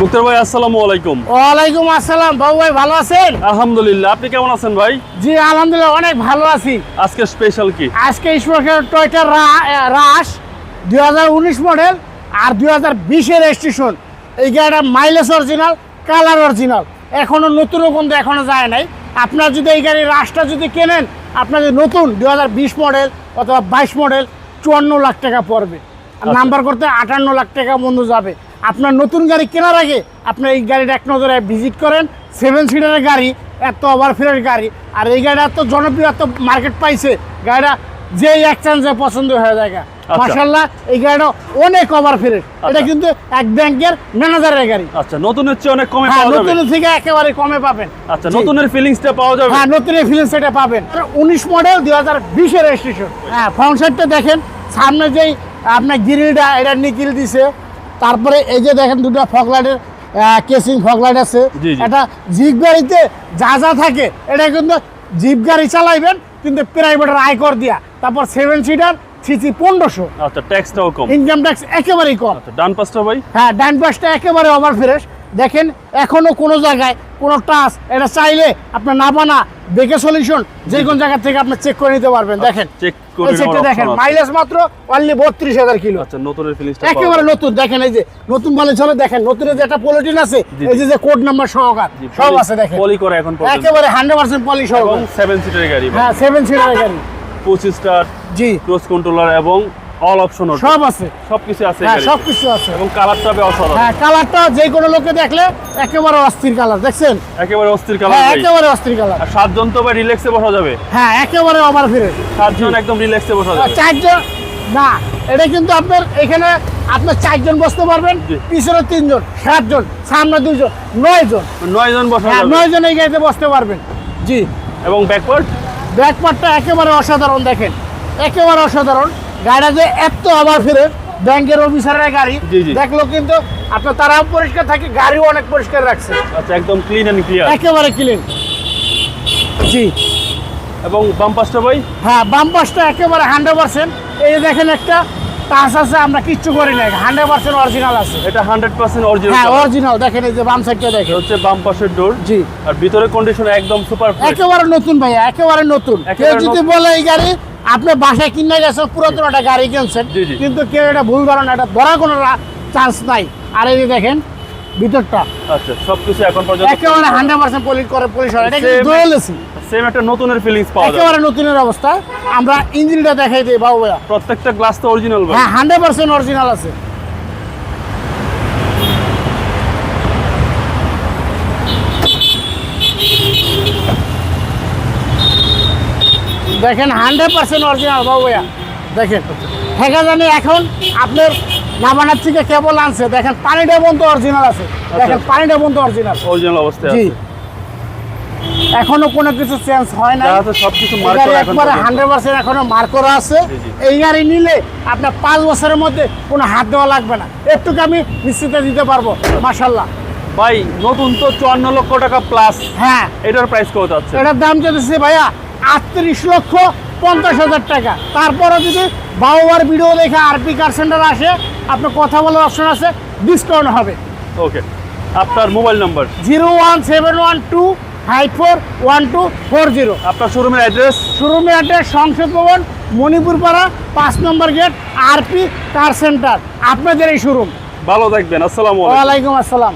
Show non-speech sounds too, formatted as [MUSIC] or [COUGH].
মুক্তার ভাই আসসালামু আলাইকুম। ওয়ালাইকুম আসসালাম। বাবু ভাই ভালো আছেন? আলহামদুলিল্লাহ আপনি কেমন আছেন ভাই? জি আলহামদুলিল্লাহ অনেক ভালো আছি। আজকে স্পেশাল কি? আজকে স্পেশাল টয়টা রাশ দু হাজার উনিশ মডেল আর দুই হাজার বিশের রেজিস্ট্রেশন এই গাড়িটা মাইলেজ অরিজিনাল কালার অরিজিনাল এখনও নতুন কিন্তু এখনও যায় নাই। আপনার যদি এই গাড়ির রাশটা যদি কেনেন আপনার যদি নতুন দু হাজার বিশ মডেল অথবা বাইশ মডেল চুয়ান্ন লাখ টাকা পড়বে। আর নাম্বার করতে আটান্ন লাখ টাকা বন্ধু যাবে। আপনার নতুন গাড়ি কেনার আগে আপনার এই গাড়িটা এক নজরে ভিজিট করেন। সেভেন সিটারের গাড়ি এত ওভারফিলের গাড়ি আর এই গাড়িটা এত জনপ্রিয় এত মার্কেট পাইছে গাড়িটা যেই এক চান্সে পছন্দ হয়ে যায় মাসাল্লাহ এই গাড়িটা অনেক এটা আচ্ছা। কিন্তু এক ব্যাংকের ম্যানেজারের গাড়ি। আচ্ছা নতুনের চেয়ে অনেক কমে হ্যাঁ পাওয়া যাবে। নতুন থেকে একেবারে কমে পাবেন। আচ্ছা নতুনের ফিলিংসটা পাওয়া যাবে? হ্যাঁ নতুন ফিলিংস এটা পাবেন। উনিশ মডেল দুই হাজার বিশের রেজিস্ট্রেশন হ্যাঁ ফ্রন্ট সাইডটা দেখেন সামনে যেই আপনার গ্রিলটা এটা নিকিল দিছে। তারপরে এই যে দেখেন দুটো ফকলাইটের কেসিং ফকলাইট আছে। এটা জিপ গাড়িতে যা যা থাকে এটা কিন্তু জিপ গাড়ি চালাইবেন। কিন্তু প্রাইভেটের আয়কর দিয়া। তারপর সেভেন সিটার সিসি পনেরোশো। আচ্ছা ট্যাক্সটাও কম। ইনকাম ট্যাক্স একেবারেই কম। আচ্ছা ডান পাশটা ভাই? হ্যাঁ ডান পাশটা একেবারে ওভার ফ্রেশ দেখেন এখনও কোনো জায়গায় কোনো টাচ এটা চাইলে আপনার না বানা দেখে সলিউশন যে কোন জায়গা থেকে আপনি চেক করে নিতে পারবেন। দেখেন। চেক এই করে সেটটা নেওয়ার দেখেন মাইলেজ মাত্র অনলি বত্রিশ হাজার কিলো। আচ্ছা নতুনের ফিলিংসটা একেবারে নতুন দেখেন এই যে নতুন বলে চলে দেখেন নতুনের যে একটা পলিটিন আছে এই যে যে কোড নাম্বার সহকার সব আছে দেখেন। পলি করে এখন একেবারে হান্ড্রেড পার্সেন্ট পলি সহকার। সেভেন সিটারের গাড়ি হ্যাঁ সেভেন সিটার [LAUGHS] গাড়ি। পঁচিশ স্টার জি। ক্রুজ কন্ট্রোলার এবং অল অপশন সব আছে। সবকিছু আছে হ্যাঁ গাড়িতে। সব কিছু আছে। এবং কালারটা হবে অসাধারণ। হ্যাঁ কালারটা যে কোনো লোকে দেখলে একেবারে অস্থির কালার দেখছেন? একেবারে অস্থির কালার হ্যাঁ একেবারে অস্থির কালার আর সাতজন তো ভাই রিল্যাক্সে বসা যাবে। হ্যাঁ একেবারে ওভার ফ্রেশ সাতজন একদম রিল্যাক্সে বসা যাবে। চারজন না এটা কিন্তু আপনার এখানে আপনার চারজন বসতে পারবেন পিছনে তিনজন সাতজন সামনে দুজন নয় জন নয় জন বসা হ্যাঁ নয় জন এই গাড়িতে বসতে পারবেন। জি। এবং ব্যাকওয়ার্ড ব্যাকপার্টটা একেবারে অসাধারণ দেখেন। একেবারে অসাধারণ। গাড়িটা যে এত আবার ফিরে ব্যাংকের অফিসারের গাড়ি। দেখল কিন্তু আপনার তারাও পরিষ্কার থাকে গাড়িও অনেক পরিষ্কার রাখছে। আচ্ছা একদম ক্লিন এন্ড ক্লিয়ার একেবারে ক্লিন জি। এবং বাম পাশটা ভাই? হ্যাঁ বাম পাশটা একেবারে হান্ড্রেড পার্সেন্ট এই দেখেন একটা টাচ আছে আমরা কিচ্ছু করি না হান্ড্রেড পার্সেন্ট অরিজিনাল আছে। এটা হান্ড্রেড পার্সেন্ট হ্যাঁ অরিজিনাল অরিজিনাল দেখেন এই যে বাম সাইডটা দেখেন। হচ্ছে বাম পাশের ডোর জি। আর ভিতরে কন্ডিশন একদম সুপার একেবারে নতুন ভাইয়া একেবারে নতুন। কেউ যদি। বলে এই গাড়ি আপনি বাসায় কিনে গেছেন পুরাতন একটা গাড়ি কিনছেন। কিন্তু কেউ এটা ভুল ধারণা এটা ধরার কোনো চান্স নাই। আর এই দেখেন ভিতরটা। আচ্ছা সবকিছু এখন পর্যন্ত একেবারে হান্ড্রেড পার্সেন্ট পলিশ করে পলিশ হয় এটা কিন্তু দুয়েল এসি সেম একটা নতুনের ফিলিংস পাওয়া যায় একেবারে নতুনের অবস্থা। আমরা ইঞ্জিনটা দেখাই দিই বাবু প্রত্যেকটা গ্লাস তো অরিজিনাল হ্যাঁ হান্ড্রেড পার্সেন্ট অরিজিনাল আছে। দেখেন হান্ড্রেড পার্সেন্ট অরিজিনাল বাবু ভাইয়া। দেখেন ঠেকা জানি এখন আপনার নামানার থেকে কেবল আনছে। দেখেন পানিটা বন্ধ অরিজিনাল আছে। দেখেন পানিটা বন্ধ অরিজিনাল অরিজিনাল অবস্থায় জি। এখনও কোনো কিছু চেঞ্জ হয় না সবকিছু একবারে হান্ড্রেড পার্সেন্ট এখনও মার্ক করা আছে। এই গাড়ি নিলে আপনার পাঁচ বছরের মধ্যে কোনো হাত দেওয়া লাগবে না। একটু আমি নিশ্চিত দিতে পারব মাসাল্লাহ ভাই নতুন তো চুয়ান্ন লক্ষ টাকা প্লাস হ্যাঁ। এটার প্রাইস কত আছে? এটার দাম চলতেছে ভাইয়া আটত্রিশ লক্ষ পঞ্চাশ হাজার টাকা। তারপরে যদি বাউবার ভিডিও দেখে আরপি কার সেন্টার আসে আপনার কথা বলার অপশন আছে ডিসকাউন্ট হবে। ওকে আপনার mobile number? Zero one seven one two five four one two four zero. আপনার শোরুমের অ্যাড্রেস? শোরুমের অ্যাড্রেস সংসদ ভবন মণিপুর পাড়া পাঁচ নম্বর গেট আরপি কার সেন্টার। আপনাদের এই শোরুম। ভালো থাকবেন আসসালামু আলাইকুম। আসসালাম।